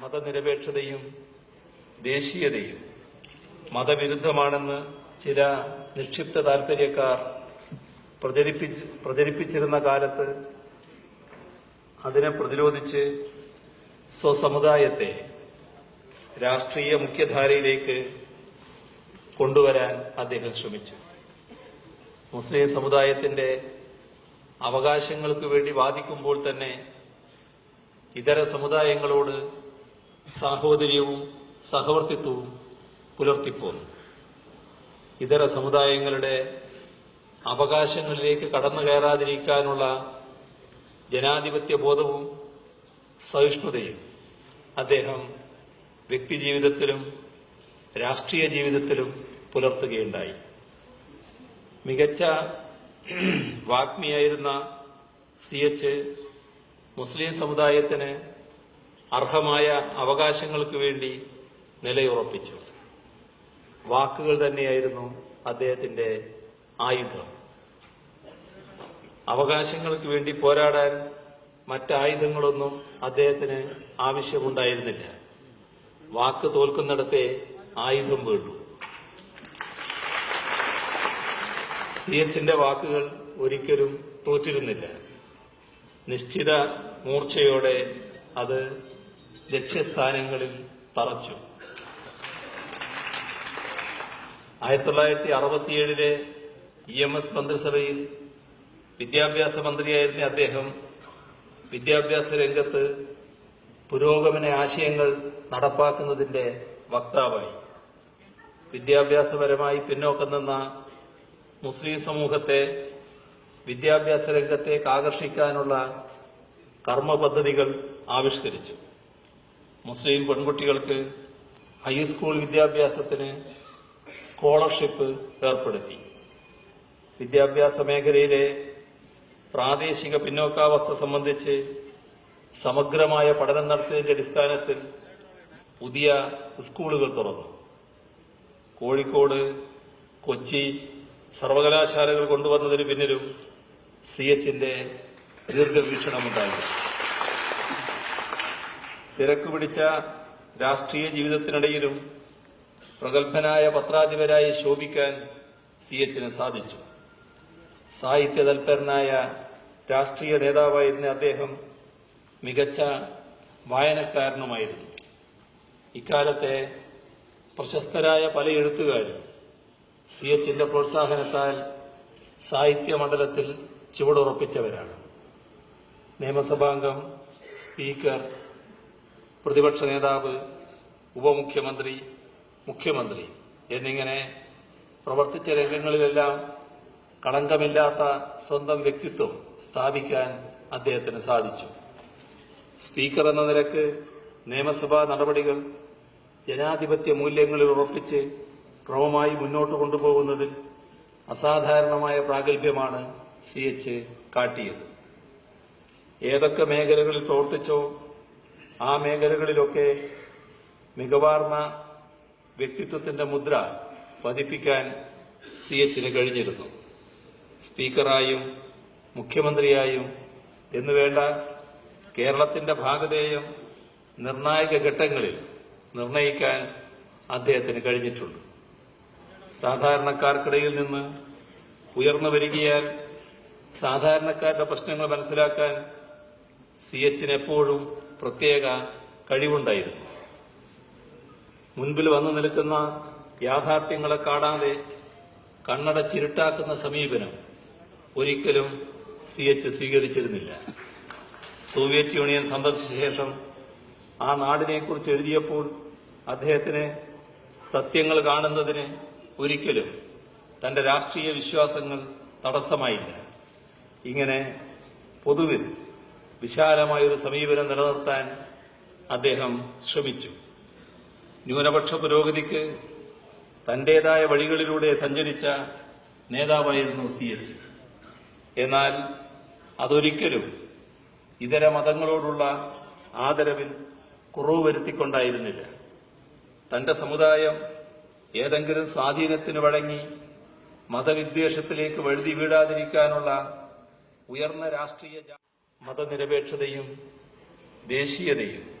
മതനിരപേക്ഷതയും ദേശീയതയും മതവിരുദ്ധമാണെന്ന് ചില നിക്ഷിപ്ത താൽപര്യക്കാർ പ്രചരിപ്പിച്ച് പ്രചരിപ്പിച്ചിരുന്ന കാലത്ത് അതിനെ പ്രതിരോധിച്ച് സ്വസമുദായത്തെ രാഷ്ട്രീയ മുഖ്യധാരയിലേക്ക് കൊണ്ടുവരാൻ അദ്ദേഹം ശ്രമിച്ചു. മുസ്ലിം സമുദായത്തിന്റെ അവകാശങ്ങൾക്ക് വേണ്ടി വാദിക്കുമ്പോൾ തന്നെ ഇതര സമുദായങ്ങളോട് സാഹോദര്യവും സഹവർത്തിത്വവും പുലർത്തിപ്പോന്നു. ഇതര സമുദായങ്ങളുടെ അവകാശങ്ങളിലേക്ക് കടന്നു കയറാതിരിക്കാനുള്ള ജനാധിപത്യ ബോധവും സഹിഷ്ണുതയും അദ്ദേഹം വ്യക്തിജീവിതത്തിലും രാഷ്ട്രീയ ജീവിതത്തിലും പുലർത്തുകയുണ്ടായി. മികച്ച വാഗ്മിയായിരുന്ന സി എച്ച് മുസ്ലിം സമുദായത്തിന് അർഹമായ അവകാശങ്ങൾക്ക് വേണ്ടി നിലയുറപ്പിച്ചു. വാക്കുകൾ തന്നെയായിരുന്നു അദ്ദേഹത്തിന്റെ ആയുധം. അവകാശങ്ങൾക്ക് വേണ്ടി പോരാടാൻ മറ്റായുധങ്ങളൊന്നും അദ്ദേഹത്തിന് ആവശ്യമുണ്ടായിരുന്നില്ല. വാക്ക് തോൽക്കുന്നിടത്തെ ആയുധം വീണ്ടു സി എച്ചിന്റെ വാക്കുകൾ ഒരിക്കലും തോറ്റിരുന്നില്ല. നിശ്ചിത മൂർച്ചയോടെ അത് ലക്ഷ്യസ്ഥാനങ്ങളിൽ തറച്ചു ആയിരത്തി തൊള്ളായിരത്തി അറുപത്തിയേഴിലെ ഇ എം എസ് മന്ത്രിസഭയിൽ വിദ്യാഭ്യാസ മന്ത്രിയായിരുന്ന അദ്ദേഹം വിദ്യാഭ്യാസ രംഗത്ത് പുരോഗമന ആശയങ്ങൾ നടപ്പാക്കുന്നതിന്റെ വക്താവായി. വിദ്യാഭ്യാസപരമായി പിന്നോക്കം നിന്ന മുസ്ലിം സമൂഹത്തെ വിദ്യാഭ്യാസ രംഗത്തേക്ക് ആകർഷിക്കാനുള്ള കർമ്മ പദ്ധതികൾ ആവിഷ്കരിച്ചു. മുസ്ലിം പെൺകുട്ടികൾക്ക് ഹൈസ്കൂൾ വിദ്യാഭ്യാസത്തിന് സ്കോളർഷിപ്പ് ഏർപ്പെടുത്തി. വിദ്യാഭ്യാസ മേഖലയിലെ പ്രാദേശിക പിന്നോക്കാവസ്ഥ സംബന്ധിച്ച് സമഗ്രമായ പഠനം നടത്തിയതിന്റെ അടിസ്ഥാനത്തിൽ പുതിയ സ്കൂളുകൾ തുറന്നു. കോഴിക്കോട് കൊച്ചി സർവകലാശാലകൾ കൊണ്ടുവന്നതിന് പിന്നിലും സി എച്ചിന്റെ ദീർഘവീക്ഷണമുണ്ടായി തിരക്ക് പിടിച്ച രാഷ്ട്രീയ ജീവിതത്തിനിടയിലും പ്രഗത്ഭനായ പത്രാധിപരായി ശോഭിക്കാൻ സി എച്ചിന് സാധിച്ചു. സാഹിത്യ തൽപരനായ രാഷ്ട്രീയ നേതാവായിരുന്ന അദ്ദേഹം മികച്ച വായനക്കാരനുമായിരുന്നു. ഇക്കാലത്തെ പ്രശസ്തരായ പല എഴുത്തുകാരും സി എച്ചിന്റെ പ്രോത്സാഹനത്താൽ സാഹിത്യ മണ്ഡലത്തിൽ ചുവടുറപ്പിച്ചവരാണ്. നിയമസഭാംഗം സ്പീക്കർ പ്രതിപക്ഷ നേതാവ് ഉപമുഖ്യമന്ത്രി മുഖ്യമന്ത്രി എന്നിങ്ങനെ പ്രവർത്തിച്ച രംഗങ്ങളിലെല്ലാം കളങ്കമില്ലാത്ത സ്വന്തം വ്യക്തിത്വം സ്ഥാപിക്കാൻ അദ്ദേഹത്തിന് സാധിച്ചു. സ്പീക്കർ എന്ന നിലയ്ക്ക് നിയമസഭാ നടപടികൾ ജനാധിപത്യ മൂല്യങ്ങളിൽ ഉറപ്പിച്ച് ക്രമമായി മുന്നോട്ട് കൊണ്ടുപോകുന്നതിൽ അസാധാരണമായ പ്രാഗൽഭ്യമാണ് സി എച്ച് കാട്ടിയത്. ഏതൊക്കെ മേഖലകളിൽ പ്രവർത്തിച്ചോ ആ മേഖലകളിലൊക്കെ മികവാർന്ന വ്യക്തിത്വത്തിന്റെ മുദ്ര പതിപ്പിക്കാൻ സി എച്ചിന് കഴിഞ്ഞിരുന്നു. സ്പീക്കറായും മുഖ്യമന്ത്രിയായും എന്നുവേണ്ട കേരളത്തിന്റെ ഭാഗധേയം നിർണായക ഘട്ടങ്ങളിൽ നിർണയിക്കാൻ അദ്ദേഹത്തിന് കഴിഞ്ഞിട്ടുണ്ട്. സാധാരണക്കാർക്കിടയിൽ നിന്ന് ഉയർന്നു വരികയാൽ സാധാരണക്കാരുടെ പ്രശ്നങ്ങൾ മനസ്സിലാക്കാൻ സി എച്ചിന് എപ്പോഴും പ്രത്യേക കഴിവുണ്ടായിരുന്നു. മുൻപിൽ വന്നു നിൽക്കുന്ന യാഥാർത്ഥ്യങ്ങളെ കാണാതെ കണ്ണട ചിരുട്ടാക്കുന്ന സമീപനം ഒരിക്കലും സി എച്ച് സ്വീകരിച്ചിരുന്നില്ല. സോവിയറ്റ് യൂണിയൻ സന്ദർശിച്ച ശേഷം ആ നാടിനെക്കുറിച്ച് എഴുതിയപ്പോൾ അദ്ദേഹത്തിന് സത്യങ്ങൾ കാണുന്നതിന് ഒരിക്കലും തന്റെ രാഷ്ട്രീയ വിശ്വാസങ്ങൾ തടസ്സമായില്ല. ഇങ്ങനെ പൊതുവിൽ വിശാലമായൊരു സമീപനം നിലനിർത്താൻ അദ്ദേഹം ശ്രമിച്ചു. ന്യൂനപക്ഷ പുരോഗതിക്ക് തന്റേതായ വഴികളിലൂടെ സഞ്ചരിച്ച നേതാവായിരുന്നു സി എച്ച്. എന്നാൽ അതൊരിക്കലും ഇതര മതങ്ങളോടുള്ള ആദരവിൽ കുറവ് വരുത്തിക്കൊണ്ടായിരുന്നില്ല. തന്റെ സമുദായം ഏതെങ്കിലും സ്വാധീനത്തിന് വഴങ്ങി മതവിദ്വേഷത്തിലേക്ക് വഴുതി വീഴാതിരിക്കാനുള്ള ഉയർന്ന രാഷ്ട്രീയ മതനിരപേക്ഷതയും ദേശീയതയും